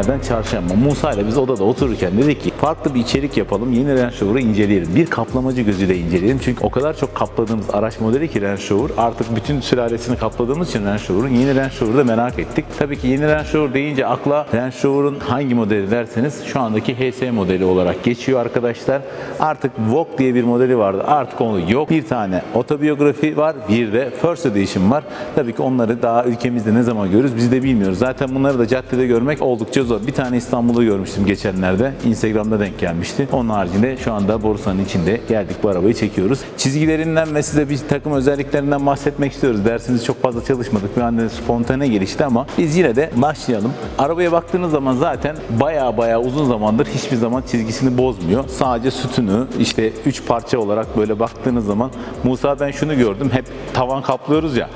Günlerden çarşamba. Musa ile biz odada otururken dedik ki farklı bir içerik yapalım. Yeni Range Rover'ı inceleyelim. Bir kaplamacı gözüyle inceleyelim. Çünkü o kadar çok kapladığımız araç modeli ki Range Rover. Artık bütün sülalesini kapladığımız için Range Rover'ın yeni Range Rover'ı da merak ettik. Tabii ki yeni Range Rover deyince akla Range Rover'ın hangi modeli derseniz şu andaki HS modeli olarak geçiyor arkadaşlar. Artık Vogue diye bir modeli vardı. Artık onu yok. Bir tane otobiyografi var. Bir de First Edition var. Tabii ki onları daha ülkemizde ne zaman görürüz biz de bilmiyoruz. Zaten bunları da caddede görmek oldukça zor. Bir tane İstanbul'da görmüştüm geçenlerde. Instagram'da denk gelmişti. Onun haricinde şu anda borsanın içinde geldik bu arabayı çekiyoruz. Çizgilerinden ve size bir takım özelliklerinden bahsetmek istiyoruz. Dersimiz çok fazla çalışmadık. Bir anda spontane gelişti ama biz yine de başlayalım. Arabaya baktığınız zaman zaten baya baya uzun zamandır hiçbir zaman çizgisini bozmuyor. Sadece sütünü işte üç parça olarak böyle baktığınız zaman Musa ben şunu gördüm. Hep tavan kaplıyoruz ya.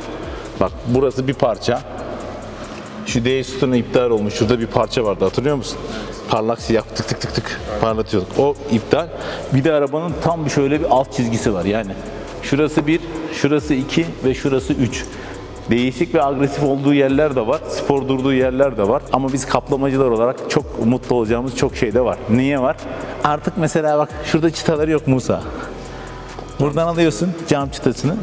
Bak burası bir parça. Şu D sütunu iptal olmuş. Şurada bir parça vardı hatırlıyor musun? Parlak siyah tık tık tık tık parlatıyorduk. O iptal. Bir de arabanın tam bir şöyle bir alt çizgisi var yani. Şurası bir, şurası iki ve şurası üç. Değişik ve agresif olduğu yerler de var. Spor durduğu yerler de var. Ama biz kaplamacılar olarak çok mutlu olacağımız çok şey de var. Niye var? Artık mesela bak şurada çıtaları yok Musa. Buradan alıyorsun cam çıtasını.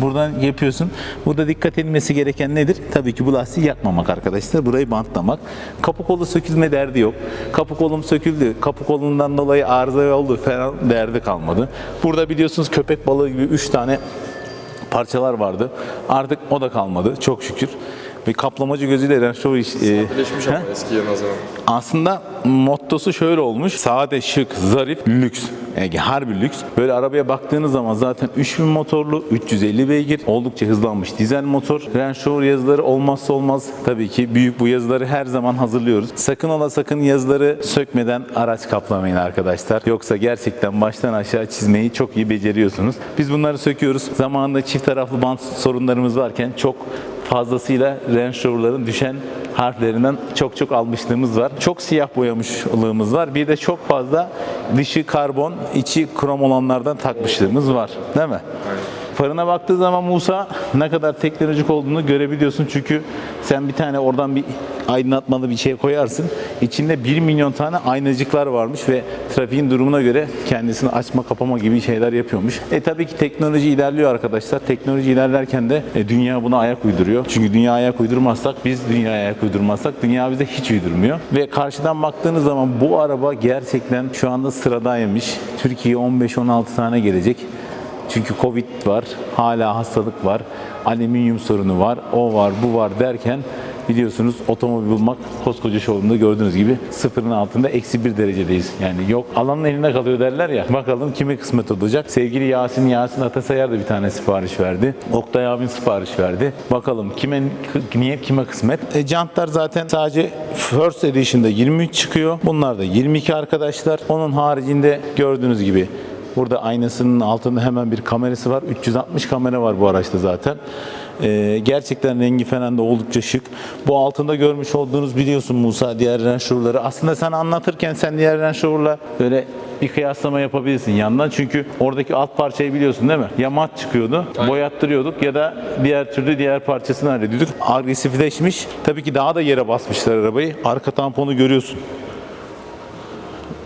Buradan yapıyorsun. Burada dikkat edilmesi gereken nedir? Tabii ki bu lastiği yakmamak arkadaşlar. Burayı bantlamak. Kapı kolu sökülme derdi yok. Kapı kolum söküldü. Kapı kolundan dolayı arıza oldu falan derdi kalmadı. Burada biliyorsunuz köpek balığı gibi 3 tane parçalar vardı. Artık o da kalmadı çok şükür. Bir kaplamacı gözüyle Range Rover iş- e, ama he? eskiye nazaran. aslında mottosu şöyle olmuş. Sade, şık, zarif, lüks. Yani harbi lüks. Böyle arabaya baktığınız zaman zaten 3000 motorlu, 350 beygir, oldukça hızlanmış dizel motor. Range Rover yazıları olmazsa olmaz. Tabii ki büyük bu yazıları her zaman hazırlıyoruz. Sakın ola sakın yazıları sökmeden araç kaplamayın arkadaşlar. Yoksa gerçekten baştan aşağı çizmeyi çok iyi beceriyorsunuz. Biz bunları söküyoruz. Zamanında çift taraflı bant sorunlarımız varken çok fazlasıyla Range Rover'ların düşen harflerinden çok çok almışlığımız var. Çok siyah boyamışlığımız var. Bir de çok fazla dışı karbon, içi krom olanlardan takmışlığımız var. Değil mi? Farına baktığı zaman Musa ne kadar teknolojik olduğunu görebiliyorsun. Çünkü sen bir tane oradan bir aydınlatmalı bir şey koyarsın. İçinde 1 milyon tane aynacıklar varmış ve trafiğin durumuna göre kendisini açma kapama gibi şeyler yapıyormuş. E tabii ki teknoloji ilerliyor arkadaşlar. Teknoloji ilerlerken de e, dünya buna ayak uyduruyor. Çünkü dünya ayak uydurmazsak biz dünyaya ayak uydurmazsak dünya bize hiç uydurmuyor. Ve karşıdan baktığınız zaman bu araba gerçekten şu anda sıradaymış. Türkiye 15-16 tane gelecek. Çünkü Covid var, hala hastalık var, alüminyum sorunu var, o var, bu var derken biliyorsunuz otomobil bulmak koskoca showroom'da gördüğünüz gibi sıfırın altında eksi bir derecedeyiz. Yani yok alanın elinde kalıyor derler ya. Bakalım kime kısmet olacak. Sevgili Yasin, Yasin Atasayar da bir tane sipariş verdi. Oktay abin sipariş verdi. Bakalım kime niye kime kısmet. E, jantlar zaten sadece First Edition'da 23 çıkıyor. Bunlar da 22 arkadaşlar. Onun haricinde gördüğünüz gibi Burada aynasının altında hemen bir kamerası var. 360 kamera var bu araçta zaten. Ee, gerçekten rengi falan da oldukça şık. Bu altında görmüş olduğunuz biliyorsun Musa diğer Range Rover'ları. Aslında sen anlatırken sen diğer Range Rover'la böyle bir kıyaslama yapabilirsin yandan. Çünkü oradaki alt parçayı biliyorsun değil mi? Ya mat çıkıyordu, boyattırıyorduk ya da diğer türlü diğer parçasını hallediyorduk. Agresifleşmiş. Tabii ki daha da yere basmışlar arabayı. Arka tamponu görüyorsun.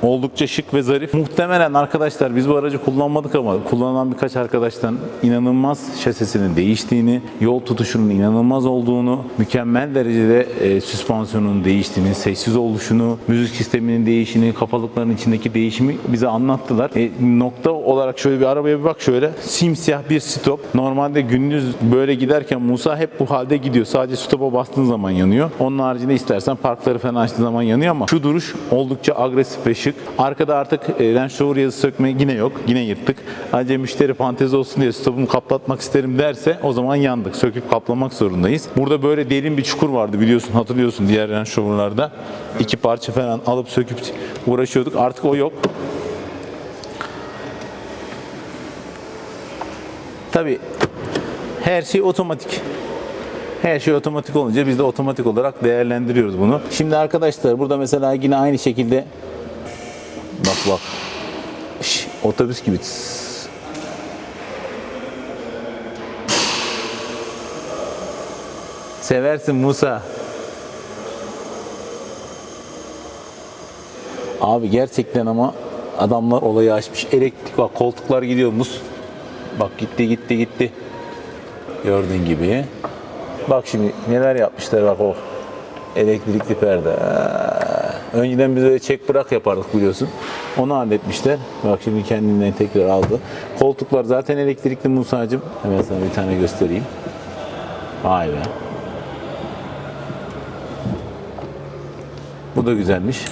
Oldukça şık ve zarif. Muhtemelen arkadaşlar biz bu aracı kullanmadık ama kullanan birkaç arkadaştan inanılmaz şasisinin değiştiğini, yol tutuşunun inanılmaz olduğunu, mükemmel derecede e, süspansiyonun değiştiğini, sessiz oluşunu, müzik sisteminin değişini, kafalıkların içindeki değişimi bize anlattılar. E, nokta olarak şöyle bir arabaya bir bak şöyle. Simsiyah bir stop. Normalde gündüz böyle giderken Musa hep bu halde gidiyor. Sadece stop'a bastığın zaman yanıyor. Onun haricinde istersen parkları falan açtığın zaman yanıyor ama şu duruş oldukça agresif ve şık. Arkada artık Range Rover yazısı sökme yine yok. Yine yırttık. Ayrıca müşteri fantezi olsun diye stopumu kaplatmak isterim derse o zaman yandık. Söküp kaplamak zorundayız. Burada böyle derin bir çukur vardı biliyorsun hatırlıyorsun diğer Range Rover'larda. İki parça falan alıp söküp uğraşıyorduk. Artık o yok. Tabii her şey otomatik. Her şey otomatik olunca biz de otomatik olarak değerlendiriyoruz bunu. Şimdi arkadaşlar burada mesela yine aynı şekilde bak bak Şş, otobüs gibi. Seversin Musa. Abi gerçekten ama adamlar olayı açmış. Elektrik bak koltuklar gidiyor muz. Bak gitti gitti gitti. Gördüğün gibi. Bak şimdi neler yapmışlar bak o elektrikli perde. Önceden biz öyle çek bırak yapardık biliyorsun. Onu halletmişler. Bak şimdi kendinden tekrar aldı. Koltuklar zaten elektrikli Musa'cığım. Hemen sana bir tane göstereyim. Vay be. Bu da güzelmiş.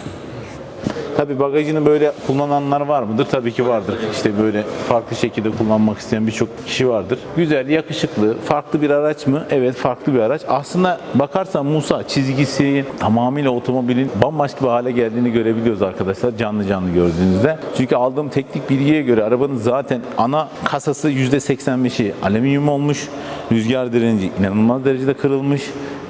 Tabi bagajını böyle kullananlar var mıdır? Tabii ki vardır. İşte böyle farklı şekilde kullanmak isteyen birçok kişi vardır. Güzel, yakışıklı, farklı bir araç mı? Evet, farklı bir araç. Aslında bakarsan Musa çizgisi tamamıyla otomobilin bambaşka bir hale geldiğini görebiliyoruz arkadaşlar canlı canlı gördüğünüzde. Çünkü aldığım teknik bilgiye göre arabanın zaten ana kasası %85'i alüminyum olmuş. Rüzgar direnci inanılmaz derecede kırılmış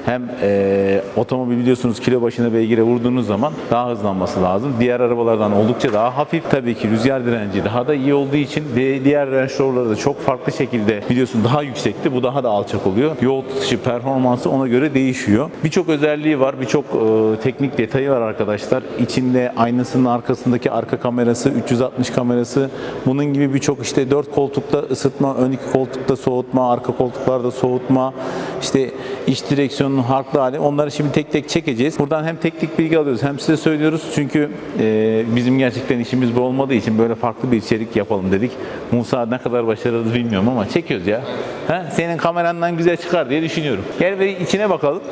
hem e, otomobil biliyorsunuz kilo başına beygire vurduğunuz zaman daha hızlanması lazım. Diğer arabalardan oldukça daha hafif. Tabii ki rüzgar direnci daha da iyi olduğu için diğer Range Rover'ları da çok farklı şekilde biliyorsun daha yüksekti. Bu daha da alçak oluyor. Yol tutuşı performansı ona göre değişiyor. Birçok özelliği var. Birçok e, teknik detayı var arkadaşlar. İçinde aynasının arkasındaki arka kamerası, 360 kamerası, bunun gibi birçok işte 4 koltukta ısıtma, ön iki koltukta soğutma, arka koltuklarda soğutma, işte iç direksiyonun farklı hali. Onları şimdi tek tek çekeceğiz. Buradan hem teknik bilgi alıyoruz hem size söylüyoruz. Çünkü e, bizim gerçekten işimiz bu olmadığı için böyle farklı bir içerik yapalım dedik. Musa ne kadar başarılı bilmiyorum ama çekiyoruz ya. Ha? Senin kamerandan güzel çıkar diye düşünüyorum. Gel ve içine bakalım.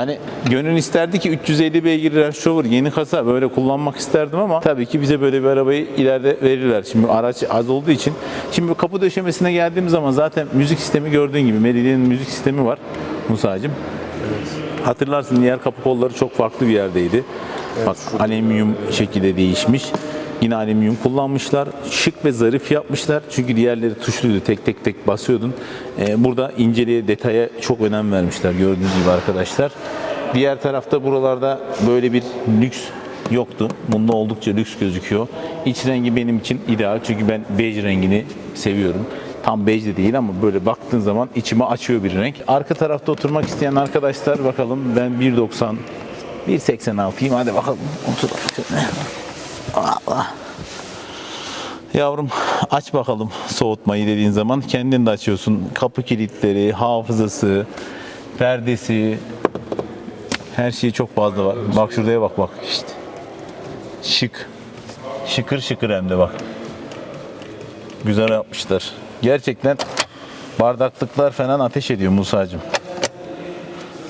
Hani gönül isterdi ki 350 beygir Range Rover yeni kasa böyle kullanmak isterdim ama tabii ki bize böyle bir arabayı ileride verirler. Şimdi araç az olduğu için. Şimdi kapı döşemesine geldiğim zaman zaten müzik sistemi gördüğün gibi Meridian'ın müzik sistemi var Musa'cığım. Hatırlarsın diğer kapı kolları çok farklı bir yerdeydi. Bak alüminyum şekilde değişmiş. Yine alüminyum kullanmışlar. Şık ve zarif yapmışlar. Çünkü diğerleri tuşluydu. Tek tek tek basıyordun. Ee, burada inceliğe, detaya çok önem vermişler gördüğünüz gibi arkadaşlar. Diğer tarafta buralarda böyle bir lüks yoktu. Bunda oldukça lüks gözüküyor. İç rengi benim için ideal. Çünkü ben bej rengini seviyorum. Tam bej de değil ama böyle baktığın zaman içime açıyor bir renk. Arka tarafta oturmak isteyen arkadaşlar bakalım ben 1.90 1.86'yım hadi bakalım otur. Allah. Yavrum aç bakalım soğutmayı dediğin zaman kendin de açıyorsun. Kapı kilitleri, hafızası, perdesi her şeyi çok fazla var. Bak şuraya bak bak işte. Şık. Şıkır şıkır hem de bak. Güzel yapmışlar. Gerçekten bardaklıklar falan ateş ediyor Musa'cığım.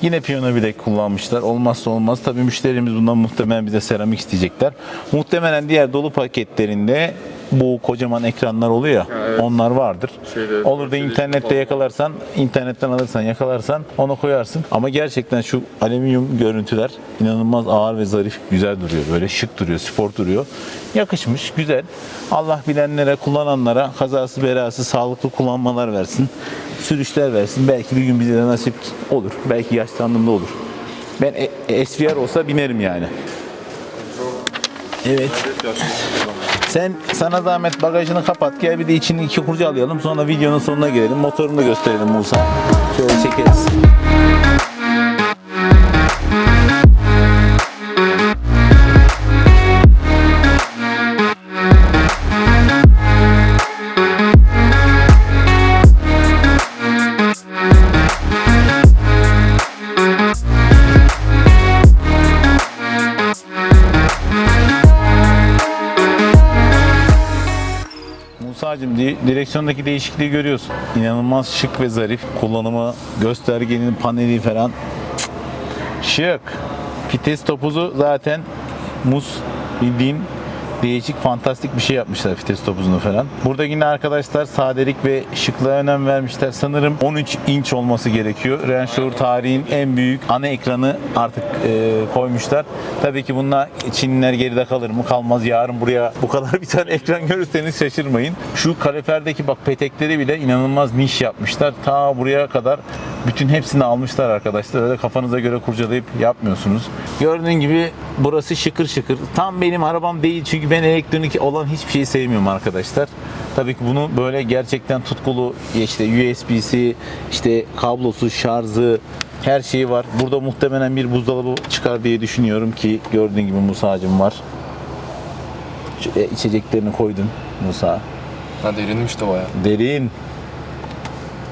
Yine piyano bilek kullanmışlar. Olmazsa olmaz. Tabii müşterimiz bundan muhtemelen bize seramik isteyecekler. Muhtemelen diğer dolu paketlerinde bu kocaman ekranlar oluyor ya. Onlar vardır. Şeyde, Olur da Mercedes internette falan. yakalarsan, internetten alırsan yakalarsan onu koyarsın. Ama gerçekten şu alüminyum görüntüler inanılmaz ağır ve zarif, güzel duruyor. Böyle şık duruyor, spor duruyor. Yakışmış, güzel. Allah bilenlere, kullananlara kazası belası sağlıklı kullanmalar versin. Sürüşler versin. Belki bir gün bize de nasip olur. Belki yaşlandığımda olur. Ben e- SVR olsa binerim yani. Evet. Sen sana zahmet bagajını kapat. Gel bir de içini iki kurcalayalım. Sonra videonun sonuna gelelim. Motorunu da gösterelim Musa. Şöyle çekeriz. Musa'cığım di- direksiyondaki değişikliği görüyorsun. İnanılmaz şık ve zarif. Kullanımı, göstergenin paneli falan. Şık. Vites topuzu zaten mus bildiğin değişik fantastik bir şey yapmışlar vites topuzunu falan. Burada yine arkadaşlar sadelik ve şıklığa önem vermişler. Sanırım 13 inç olması gerekiyor. Range Rover tarihin en büyük ana ekranı artık e, koymuşlar. Tabii ki bununla Çinliler geride kalır mı kalmaz. Yarın buraya bu kadar bir tane ekran görürseniz şaşırmayın. Şu kaloriferdeki bak petekleri bile inanılmaz niş yapmışlar. Ta buraya kadar bütün hepsini almışlar arkadaşlar. Öyle kafanıza göre kurcalayıp yapmıyorsunuz. Gördüğün gibi burası şıkır şıkır. Tam benim arabam değil çünkü ben elektronik olan hiçbir şeyi sevmiyorum arkadaşlar. Tabii ki bunu böyle gerçekten tutkulu işte USB'si, işte kablosu, şarjı, her şeyi var. Burada muhtemelen bir buzdolabı çıkar diye düşünüyorum ki gördüğün gibi Musa'cım var. Şöyle içeceklerini koydun Musa. Ha derinmiş de baya. Derin.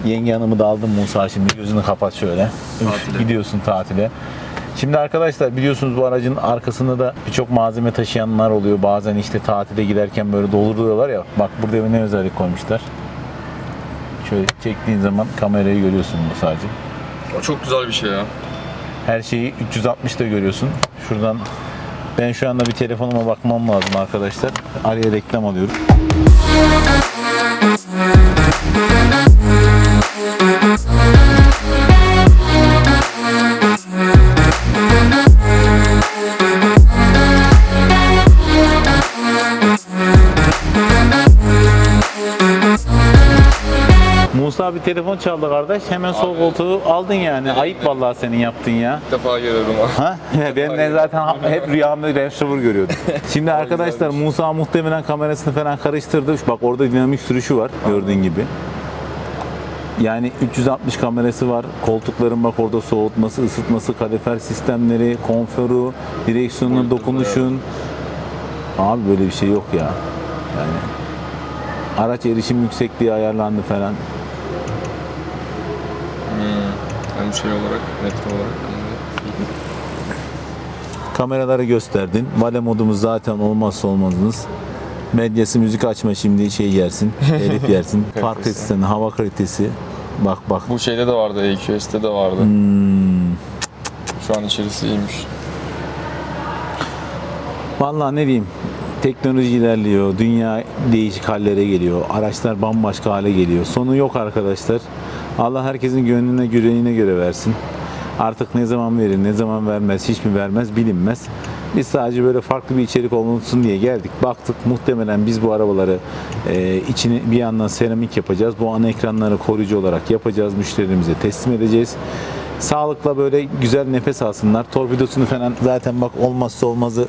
Yenge hanımı da aldın Musa şimdi gözünü kapat şöyle. Tatile. Gidiyorsun tatile. Şimdi arkadaşlar biliyorsunuz bu aracın arkasında da birçok malzeme taşıyanlar oluyor. Bazen işte tatile giderken böyle dolduruyorlar ya. Bak burada bir ne özellik koymuşlar. Şöyle çektiğin zaman kamerayı görüyorsun Musa'cığım. O çok güzel bir şey ya. Her şeyi 360'da görüyorsun. Şuradan ben şu anda bir telefonuma bakmam lazım arkadaşlar. Araya reklam alıyorum. Musa bir telefon çaldı kardeş. Hemen sol koltuğu aldın yani. Ayıp vallahi senin yaptın ya. İlk defa görüyorum ha. Ha? ben de zaten hep rüyamda Range Rover görüyordum. Şimdi arkadaşlar Musa muhtemelen kamerasını falan karıştırdı. Bak orada dinamik sürüşü var gördüğün gibi. Yani 360 kamerası var. Koltukların bak orada soğutması, ısıtması, kalifer sistemleri, konforu, direksiyonun dokunuşun. Abi böyle bir şey yok ya. Yani araç erişim yüksekliği ayarlandı falan. Hem şey olarak, metre olarak. hem de- Kameraları gösterdin. Vale modumuz zaten olmazsa olmazınız. Medyası müzik açma şimdi şey yersin. Elif yersin. Kalitesi. sistemi, hava kalitesi. Bak bak. Bu şeyde de vardı, EQS'te de vardı. Hmm. Şu an içerisi iyiymiş. Vallahi ne diyeyim. Teknoloji ilerliyor. Dünya değişik hallere geliyor. Araçlar bambaşka hale geliyor. Sonu yok arkadaşlar. Allah herkesin gönlüne yüreğine göre versin. Artık ne zaman verir, ne zaman vermez, hiç mi vermez bilinmez. Biz sadece böyle farklı bir içerik olsun diye geldik. Baktık muhtemelen biz bu arabaları e, içini bir yandan seramik yapacağız. Bu ana ekranları koruyucu olarak yapacağız. Müşterilerimize teslim edeceğiz. Sağlıkla böyle güzel nefes alsınlar. Torpidosunu falan zaten bak olmazsa olmazı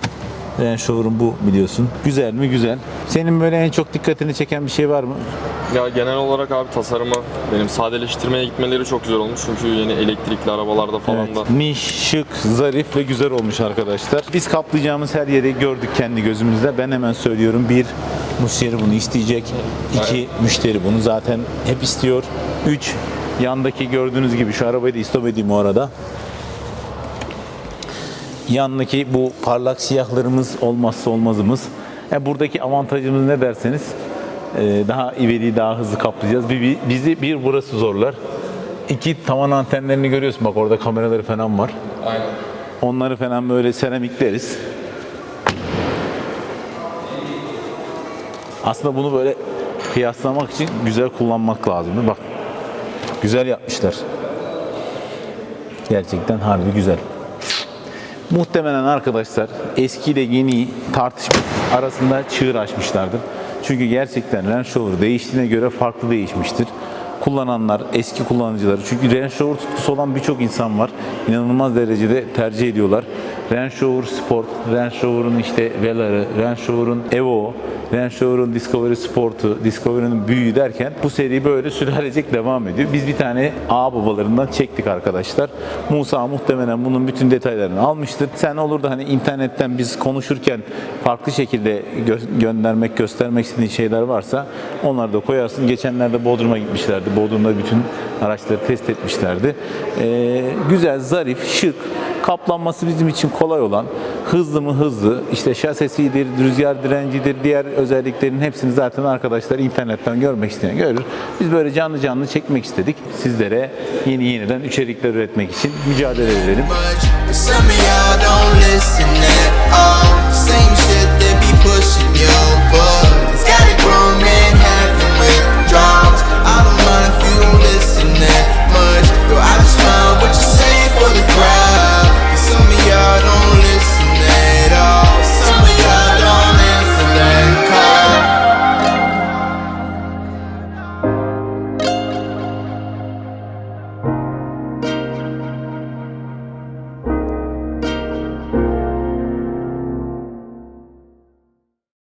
Range Rover'ın bu biliyorsun. Güzel mi? Güzel. Senin böyle en çok dikkatini çeken bir şey var mı? Ya genel olarak abi tasarımı benim sadeleştirmeye gitmeleri çok güzel olmuş. Çünkü yeni elektrikli arabalarda falan da. Niş, şık, zarif ve güzel olmuş arkadaşlar. Biz kaplayacağımız her yeri gördük kendi gözümüzde. Ben hemen söylüyorum. Bir, müşteri bunu isteyecek. İki, müşteri bunu zaten hep istiyor. Üç, yandaki gördüğünüz gibi şu arabayı da istop edeyim o arada. Yandaki bu parlak siyahlarımız olmazsa olmazımız. E buradaki avantajımız ne derseniz e, daha ivedi, daha hızlı kaplayacağız. Bizi bir burası zorlar. İki tavan antenlerini görüyorsun bak orada kameraları falan var. Aynen. Onları falan böyle seramikleriz. Aslında bunu böyle kıyaslamak için güzel kullanmak lazım. Bak güzel yapmışlar. Gerçekten harbi güzel. Muhtemelen arkadaşlar eski ile yeni tartışma arasında çığır açmışlardır. Çünkü gerçekten Range Rover değiştiğine göre farklı değişmiştir. Kullananlar, eski kullanıcıları. Çünkü Range Rover tutkusu olan birçok insan var. İnanılmaz derecede tercih ediyorlar. Range Rover Sport, Range Rover'ın işte Velar'ı, Range Rover'ın Evo, Range Rover'ın Discovery Sport'u, Discovery'nin büyüğü derken bu seri böyle sülalecek devam ediyor. Biz bir tane ağ babalarından çektik arkadaşlar. Musa muhtemelen bunun bütün detaylarını almıştır. Sen olur da hani internetten biz konuşurken farklı şekilde gö- göndermek, göstermek istediğin şeyler varsa onları da koyarsın. Geçenlerde Bodrum'a gitmişlerdi. Bodrum'da bütün araçları test etmişlerdi. Ee, güzel, zarif, şık, kaplanması bizim için kolay olan hızlı mı hızlı, işte şasesidir, rüzgar direncidir, diğer özelliklerin hepsini zaten arkadaşlar internetten görmek isteyen görür. Biz böyle canlı canlı çekmek istedik. Sizlere yeni yeniden içerikler üretmek için mücadele edelim. pushing you, but